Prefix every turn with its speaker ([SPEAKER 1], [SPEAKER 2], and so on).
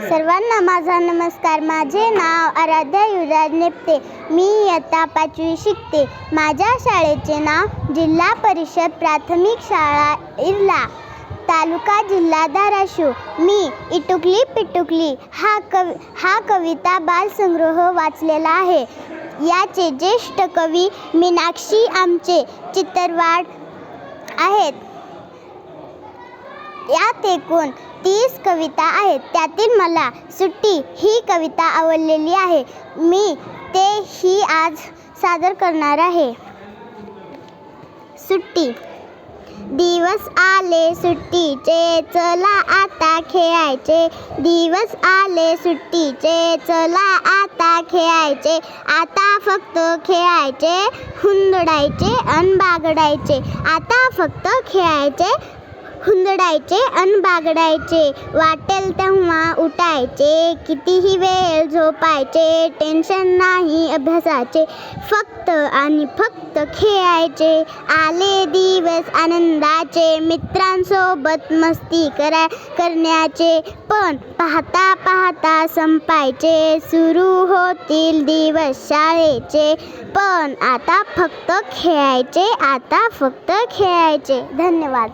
[SPEAKER 1] सर्वांना माझा नमस्कार. माझे नाव आराध्या युवराज नेपते. मी इयत्ता पाचवी शिकते. माझ्या शाळेचे नाव जिल्हा परिषद प्राथमिक शाळा इर्ला तालुका जिल्हा धाराशिव. मी इटुकली पिटुकली हा कवि हा कविता बालसंग्रह वाचलेला आहे. याचे ज्येष्ठ कवी मीनाक्षी आमचे चित्रवाड आहेत. यात एकूण तीस कविता आहेत. त्यातील मला सुट्टी ही कविता आवडलेली आहे. मी ते ही आज सादर करणार आहे. सुट्टी. दिवस आले सुट्टीचे चला आता खेळायचे. दिवस आले सुट्टीचे चला आता खेळायचे. आता फक्त खेळायचे हुंदडायचे अन बागडायचे. आता फक्त खेळायचे हुंदडायचे अन बागडायचे. वाटेल तेव्हा उठायचे. कितीही वेळ झोपायचे. टेन्शन नाही अभ्यासाचे. फक्त आणि फक्त खेळायचे. आले दिवस आनंदाचे. मित्रांसोबत मस्ती करा करण्याचे. पण पाहता पाहता संपायचे. सुरू होतील दिवस शाळेचे. पण आता फक्त खेळायचे. आता फक्त खेळायचे. धन्यवाद.